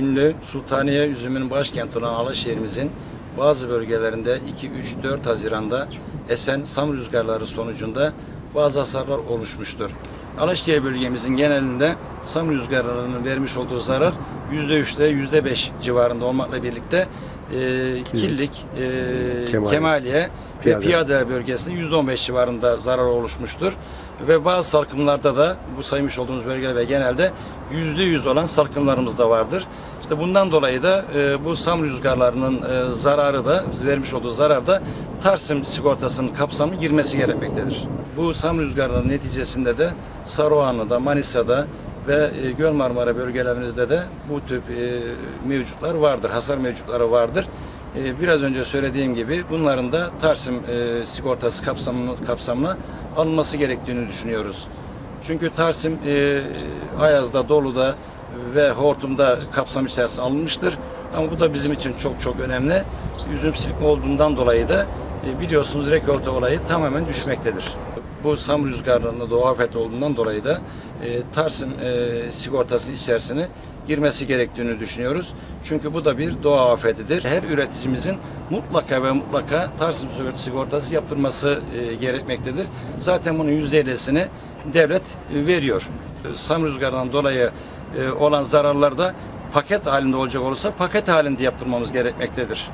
ünlü Sultaniye üzümünün başkenti olan Alaşehir'imizin bazı bölgelerinde 2, 3, 4 Haziran'da esen sam rüzgarları sonucunda bazı hasarlar oluşmuştur. Alaşehir bölgemizin genelinde sam rüzgarlarının vermiş olduğu zarar %3 ile %5 civarında olmakla birlikte e, Killik, e, Kemaliye. Kemaliye Piyade. Piyade bölgesinde %15 civarında zarar oluşmuştur. Ve bazı salkımlarda da bu saymış olduğumuz bölgeler ve genelde %100 olan salkımlarımız da vardır. İşte bundan dolayı da e, bu sam rüzgarlarının e, zararı da vermiş olduğu zarar da Tarsim sigortasının kapsamı girmesi gerekmektedir. Bu sam rüzgarlarının neticesinde de Saruhanlı'da, Manisa'da ve e, Göl Marmara bölgelerimizde de bu tip e, mevcutlar vardır, hasar mevcutları vardır. E, biraz önce söylediğim gibi bunların da Tarsim e, sigortası kapsamına, kapsamına alınması gerektiğini düşünüyoruz. Çünkü Tarsim e, Ayaz'da, Dolu'da ve Hortum'da kapsam içerisine alınmıştır. Ama bu da bizim için çok çok önemli. Üzüm silkme olduğundan dolayı da e, biliyorsunuz rekolte olayı tamamen düşmektedir. Bu sam rüzgarlarında doğa afet olduğundan dolayı da e, Tarsim e, sigortası içerisine girmesi gerektiğini düşünüyoruz. Çünkü bu da bir doğa afetidir. Her üreticimizin mutlaka ve mutlaka Tarsim sigortası yaptırması e, gerekmektedir. Zaten bunun %50'sini devlet e, veriyor. Sam rüzgarından dolayı e, olan zararlarda paket halinde olacak olursa paket halinde yaptırmamız gerekmektedir.